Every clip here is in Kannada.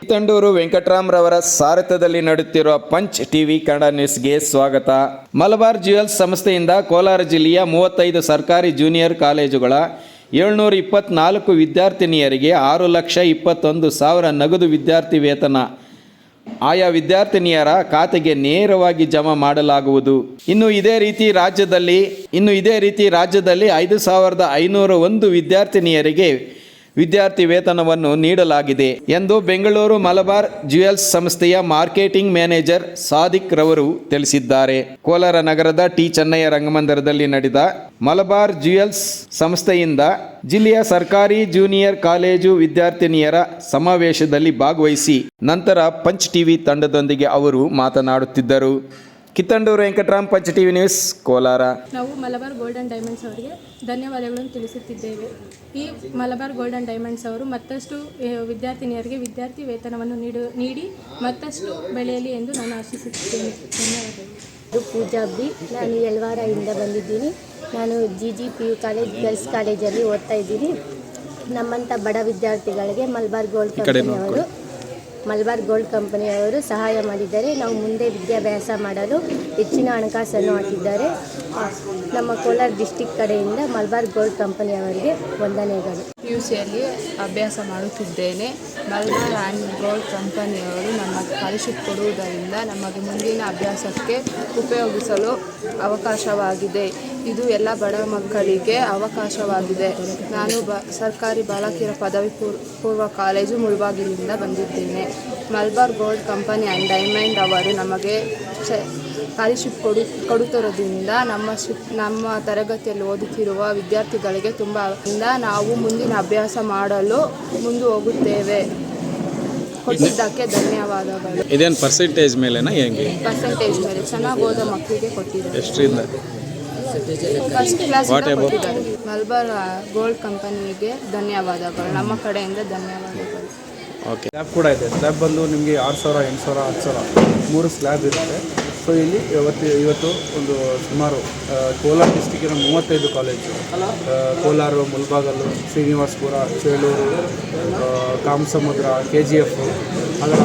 ಕಿತ್ತಂಡೂರು ವೆಂಕಟರಾಮ್ರವರ ಸಾರಥ್ಯದಲ್ಲಿ ನಡೆಯುತ್ತಿರುವ ಪಂಚ್ ಟಿವಿ ಕನ್ನಡ ನ್ಯೂಸ್ಗೆ ಸ್ವಾಗತ. ಮಲಬಾರ್ ಜ್ಯುವೆಲ್ಸ್ ಸಂಸ್ಥೆಯಿಂದ ಕೋಲಾರ ಜಿಲ್ಲೆಯ ಮೂವತ್ತೈದು ಸರ್ಕಾರಿ ಜೂನಿಯರ್ ಕಾಲೇಜುಗಳ ಏಳ್ನೂರ ಇಪ್ಪತ್ನಾಲ್ಕು ವಿದ್ಯಾರ್ಥಿನಿಯರಿಗೆ ಆರು ಲಕ್ಷ ಇಪ್ಪತ್ತೊಂದು ಸಾವಿರ ನಗದು ವಿದ್ಯಾರ್ಥಿ ವೇತನ. ಆಯಾ ವಿದ್ಯಾರ್ಥಿನಿಯರ ಖಾತೆಗೆ ನೇರವಾಗಿ ಜಮಾ ಮಾಡಲಾಗುವುದು. ಇನ್ನು ಇದೇ ರೀತಿ ರಾಜ್ಯದಲ್ಲಿ, ಇನ್ನು ಇದೇ ರೀತಿ ರಾಜ್ಯದಲ್ಲಿ ಐದು ಸಾವಿರದ ಐನೂರ ಒಂದು ವಿದ್ಯಾರ್ಥಿನಿಯರಿಗೆ ವಿದ್ಯಾರ್ಥಿ ವೇತನವನ್ನು ನೀಡಲಾಗಿದೆ ಎಂದು ಬೆಂಗಳೂರು ಮಲಬಾರ್ ಜ್ಯುವೆಲ್ಸ್ ಸಂಸ್ಥೆಯ ಮಾರ್ಕೆಟಿಂಗ್ ಮ್ಯಾನೇಜರ್ ಸಾದಿಕ್ ರವರು ತಿಳಿಸಿದ್ದಾರೆ. ಕೋಲಾರ ನಗರದ ಟಿ ಚೆನ್ನಯ್ಯ ರಂಗಮಂದಿರದಲ್ಲಿ ನಡೆದ ಮಲಬಾರ್ ಜ್ಯುವೆಲ್ಸ್ ಸಂಸ್ಥೆಯಿಂದ ಜಿಲ್ಲೆಯ ಸರ್ಕಾರಿ ಜೂನಿಯರ್ ಕಾಲೇಜು ವಿದ್ಯಾರ್ಥಿನಿಯರ ಸಮಾವೇಶದಲ್ಲಿ ಭಾಗವಹಿಸಿ, ನಂತರ ಪಂಚ್ ಟಿವಿ ತಂಡದೊಂದಿಗೆ ಅವರು ಮಾತನಾಡುತ್ತಿದ್ದರು. ಕಿತ್ತಂಡೂರು ವೆಂಕಟರಾಮ್ ಪಂಚ ಟಿವಿ ನ್ಯೂಸ್ ಕೋಲಾರ. ನಾವು ಮಲಬಾರ್ ಗೋಲ್ಡನ್ ಡೈಮಂಡ್ಸ್ ಅವರಿಗೆ ಧನ್ಯವಾದಗಳನ್ನು ತಿಳಿಸುತ್ತಿದ್ದೇವೆ. ಈ ಮಲಬಾರ್ ಗೋಲ್ಡನ್ ಡೈಮಂಡ್ಸ್ ಅವರು ಮತ್ತಷ್ಟು ವಿದ್ಯಾರ್ಥಿನಿಯರಿಗೆ ವಿದ್ಯಾರ್ಥಿ ವೇತನವನ್ನು ನೀಡು ನೀಡಿ ಮತ್ತಷ್ಟು ಬೆಳೆಯಲಿ ಎಂದು ನಾನು ಆಶಿಸುತ್ತಿದ್ದೇನೆ. ಧನ್ಯವಾದಗಳು. ಪೂಜಾ ಬಿ ನಾನು ಯಲ್ವಾರದಿಂದ ಬಂದಿದ್ದೀನಿ. ನಾನು G G P U college girls ಕಾಲೇಜಲ್ಲಿ ಓದ್ತಾ ಇದ್ದೀನಿ. ನಮ್ಮಂಥ ಬಡ ವಿದ್ಯಾರ್ಥಿಗಳಿಗೆ ಮಲಬಾರ್ ಗೋಲ್ಡ್ ಕಂಪನಿಯವರು ಮಲ್ಬಾರ್ ಗೋಲ್ಡ್ ಕಂಪನಿಯವರು ಸಹಾಯ ಮಾಡಿದ್ದಾರೆ. ನಾವು ಮುಂದೆ ವಿದ್ಯಾಭ್ಯಾಸ ಮಾಡಲು ಹೆಚ್ಚಿನ ಹಣಕಾಸನ್ನು ಹಾಕಿದ್ದಾರೆ. ನಮ್ಮ ಕೋಲಾರ ಡಿಸ್ಟಿಕ್ ಕಡೆಯಿಂದ ಮಲ್ಬಾರ್ ಗೋಲ್ಡ್ ಕಂಪನಿಯವರಿಗೆ ವಂದನೆಗಳು ಪಿ ಯು ಸಿಯಲ್ಲಿ ಅಭ್ಯಾಸ ಮಾಡುತ್ತಿದ್ದೇನೆ. ಮಲ್ಬಾರ್ ಆ್ಯಂಡ್ ಗೋಲ್ಡ್ ಕಂಪನಿಯವರು ನಮ್ಮ ಸ್ಕಾಲರ್ಶಿಪ್ ಕೊಡುವುದರಿಂದ ನಮಗೆ ಮುಂದಿನ ಅಭ್ಯಾಸಕ್ಕೆ ಉಪಯೋಗಿಸಲು ಅವಕಾಶವಾಗಿದೆ. ಇದು ಎಲ್ಲ ಬಡ ಮಕ್ಕಳಿಗೆ ಅವಕಾಶವಾಗಿದೆ. ನಾನು ಬ ಸರ್ಕಾರಿ ಬಾಲಕಿಯರ ಪದವಿ ಪೂರ್ ಪೂರ್ವ ಕಾಲೇಜು ಮುಳ್ಬಾಗಿಲಿಂದ ಬಂದಿದ್ದೇನೆ. Malabar gold company and diamond ಅವರು ನಮಗೆ ಸ್ಕಾಲರ್ಶಿಪ್ ಕೊಡು ಕೊಡುತ್ತಿರೋದ್ರಿಂದ ನಮ್ಮ ಶಿಪ್ ನಮ್ಮ ತರಗತಿಯಲ್ಲಿ ಓದುತ್ತಿರುವ ವಿದ್ಯಾರ್ಥಿಗಳಿಗೆ ತುಂಬ ನಾವು ಮುಂದಿನ ಅಭ್ಯಾಸ ಮಾಡಲು ಮುಂದೆ ಹೋಗುತ್ತೇವೆ. ಕೊಟ್ಟಿದ್ದಕ್ಕೆ ಧನ್ಯವಾದಗಳು. ಇದೇನು ಪರ್ಸೆಂಟೇಜ್ ಮೇಲೆ ಹೆಂಗೆ? ಪರ್ಸೆಂಟೇಜ್ ಮೇಲೆ ಚೆನ್ನಾಗಿ ಓದೋ ಮಕ್ಕಳಿಗೆ ಕೊಟ್ಟಿದ್ದಾರೆ. ಎಷ್ಟರಿಂದ? ಫಸ್ಟ್ ಕ್ಲಾಸ್ ಮಲ್ಬಾರ್ ಗೋಲ್ಡ್ ಕಂಪನಿಗೆ ಧನ್ಯವಾದಗಳು. ನಮ್ಮ ಕಡೆಯಿಂದ ಧನ್ಯವಾದಗಳು. ಓಕೆ ಸ್ಲ್ಯಾಬ್ ಕೂಡ ಇದೆ. ಸ್ಲ್ಯಾಬ್ ಬಂದು ನಿಮಗೆ ಆರು ಸಾವಿರ ಎಂಟು ಸಾವಿರ ಹತ್ತು ಸಾವಿರ ಮೂರು ಸ್ಲ್ಯಾಬ್ ಇರುತ್ತೆ. ಸೊ ಇಲ್ಲಿ ಇವತ್ತು ಇವತ್ತು ಒಂದು ಸುಮಾರು ಕೋಲಾರ ಡಿಸ್ಟಿಕ್ಕಿನ ಮೂವತ್ತೈದು college Kolar Mulbagal Srinivaspur Chelur Kamasamudra K G F ಅದರ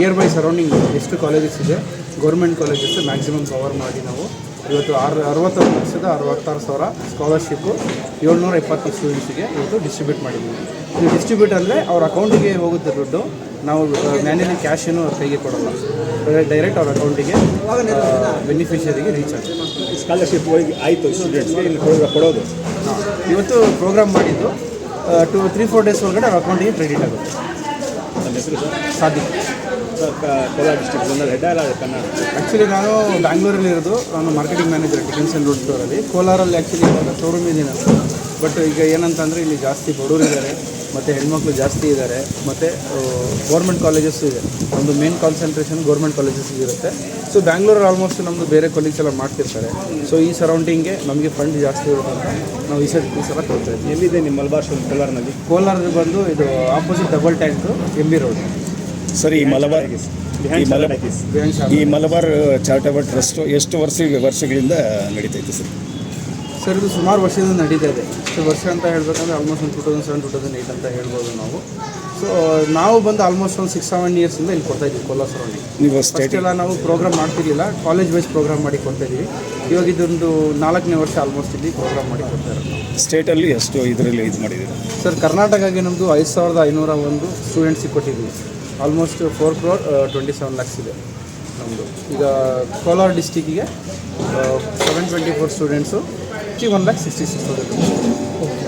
ನಿಯರ್ ಬೈ ಸರೌಂಡಿಂಗ್ ಎಷ್ಟು ಕಾಲೇಜಸ್ ಇದೆ? ಗೌರ್ಮೆಂಟ್ ಕಾಲೇಜಸ್ ಮ್ಯಾಕ್ಸಿಮಮ್ ಕವರ್ ಮಾಡಿ ನಾವು. ಇವತ್ತು ಆರು ಅರವತ್ತೊಂದು ವರ್ಷದ ಅರವತ್ತಾರು ಸಾವಿರ ಸ್ಕಾಲರ್ಶಿಪ್ಪು ಏಳ್ನೂರ ಇಪ್ಪತ್ತು ಸ್ಟೂಡೆಂಟ್ಸಿಗೆ ಇವತ್ತು ಡಿಸ್ಟ್ರಿಬ್ಯೂಟ್ ಮಾಡಿದ್ದೀವಿ ಇದು ಡಿಸ್ಟ್ರಿಬ್ಯೂಟ್ ಅಂದರೆ ಅವ್ರ ಅಕೌಂಟಿಗೆ ಹೋಗುತ್ತೆ ದುಡ್ಡು. ನಾವು ಮ್ಯಾನ್ಯಲಿ ಏನು ಅವ್ರ ಕೈಗೆ ಕೊಡೋಲ್ಲ. ಡೈರೆಕ್ಟ್ ಅವ್ರ ಅಕೌಂಟಿಗೆ ಬೆನಿಫಿಷರಿಗೆ ರೀಚ್ ಆಗುತ್ತೆ. ಸ್ಕಾಲರ್ಶಿಪ್ ಹೋಗಿ ಆಯಿತು ಸ್ಟೂಡೆಂಟ್ಸ್ಗೆ ಇಲ್ಲಿ ಕೊಡೋದು? ಇವತ್ತು ಪ್ರೋಗ್ರಾಮ್ ಮಾಡಿದ್ದು ಟು ತ್ರೀ ಫೋರ್ ಡೇಸ್ ಒಳಗಡೆ ಅವ್ರ ಅಕೌಂಟಿಗೆ ಕ್ರೆಡಿಟ್ ಆಗುತ್ತೆ. ಸಾಧ್ಯ ಕೋಲಾರ ಡಿಸ್ಟ್ರಿಕ್ಟ್ ಬಂದಲ್ಲಿ ಹೆಡ್ ಅಲ್ಲ ಕನ್ನಡ ಆ್ಯಕ್ಚುಲಿ ನಾನು ಬ್ಯಾಂಗ್ಳೂರಲ್ಲಿ ಇರೋದು ನಾನು ಮಾರ್ಕೆಟಿಂಗ್ ಮ್ಯಾನೇಜರ್ ಆ್ಯಂಡ್ ರೋಡ್ ಸ್ಟೋರಲ್ಲಿ ಕೋಲಾರಲ್ಲಿ ಆ್ಯಕ್ಚುಲಿ ಇವಾಗ ಶೋರೂಮ್ ಇದೆ ನಾನು ಬಟ್ ಈಗ ಏನಂತಂದರೆ ಇಲ್ಲಿ ಜಾಸ್ತಿ ಬಡವರು ಇದ್ದಾರೆ. ಮತ್ತು ಹೆಣ್ಮಕ್ಳು ಜಾಸ್ತಿ ಇದ್ದಾರೆ. ಮತ್ತು ಗೌರ್ಮೆಂಟ್ ಕಾಲೇಜಸ್ ಇದೆ. ಒಂದು ಮೇನ್ ಕಾನ್ಸಂಟ್ರೇಷನ್ ಗೌರ್ಮೆಂಟ್ ಕಾಲೇಜಸ್ ಇರುತ್ತೆ. ಸೊ ಬ್ಯಾಂಗ್ಳೂರಲ್ಲಿ ಆಲ್ಮೋಸ್ಟ್ ನಮ್ಮದು ಬೇರೆ ಕಾಲೇಜ್ ಎಲ್ಲ ಮಾಡ್ತಿರ್ತಾರೆ. ಸೊ ಈ ಸರೌಂಡಿಂಗ್ಗೆ ನಮಗೆ ಫಂಡ್ ಜಾಸ್ತಿ ಇರುತ್ತೆ ಅಂತ ನಾವು ಈ ಸಲ ಈ ಸಲ ಕೊಡ್ತಾ ಇದ್ದೀವಿ. ಎಲ್ಲಿದೆ ನಿಮ್ಮ ಮಲ್ಬಾರ್ ಕೋಲಾರ್ನಲ್ಲಿ? ಕೋಲಾರ ಬಂದು ಇದು opposite double tank M B road sir ಈ ಮಲಬಾರ್ ಈ ಮಲಬ ಈ ಮಲಬಾರ್ ಚಾರಿಟಬಲ್ ಟ್ರಸ್ಟ್ ಎಷ್ಟು ವರ್ಷ ವರ್ಷಗಳಿಂದ ನಡೀತೈತೆ ಸರ್? ಸರ್ ಇದು ಸುಮಾರು ವರ್ಷದಿಂದ ನಡೀತಾ ಇದೆ. ಸೊ ವರ್ಷ ಅಂತ ಹೇಳ್ಬೇಕಂದ್ರೆ ಆಲ್ಮೋಸ್ಟ್ ಒಂದು two thousand seven two thousand eight ಅಂತ ಹೇಳ್ಬೋದು ನಾವು. ಸೊ ನಾವು ಬಂದು ಆಲ್ಮೋಸ್ಟ್ ಒಂದು ಸಿಕ್ಸ್ ಸೆವೆನ್ ಇಯರ್ಸಿಂದ ಇಲ್ಲಿ ಕೊಡ್ತಾ ಇದ್ದೀವಿ ಕೋಲಾರ ನೀವು ಸ್ಟೇಟ್ ಎಲ್ಲ ನಾವು ಪ್ರೋಗ್ರಾಮ್ ಮಾಡ್ತಿರ್ಲಿಲ್ಲ. ಕಾಲೇಜ್ ವೈಸ್ ಪ್ರೋಗ್ರಾಮ್ ಮಾಡಿ ಕೊಡ್ತಾ ಇದ್ದೀವಿ. ಇವಾಗ ಇದೊಂದು ನಾಲ್ಕನೇ ವರ್ಷ ಆಲ್ಮೋಸ್ಟ್ ಇಲ್ಲಿ ಪ್ರೋಗ್ರಾಮ್ ಮಾಡಿ ಕೊಡ್ತಾ ಇರೋದು. ಸ್ಟೇಟಲ್ಲಿ ಎಷ್ಟು ಇದರಲ್ಲಿ ಇದು ಮಾಡಿದ್ದೀರಿ? ಸರ್ ಕರ್ನಾಟಕಕ್ಕೆ ನಮ್ಮದು ಐದು ಸಾವಿರದ ಐನೂರ ಒಂದು ಸ್ಟೂಡೆಂಟ್ಸಿಗೆ ಕೊಟ್ಟಿದ್ದೀವಿ. Almost four crore twenty seven lakhs ಇದೆ ನಮ್ಮದು ಈಗ Kolar ಡಿಸ್ಟಿಕ್ಕಿಗೆ seven twenty four students one lakh sixty six thousand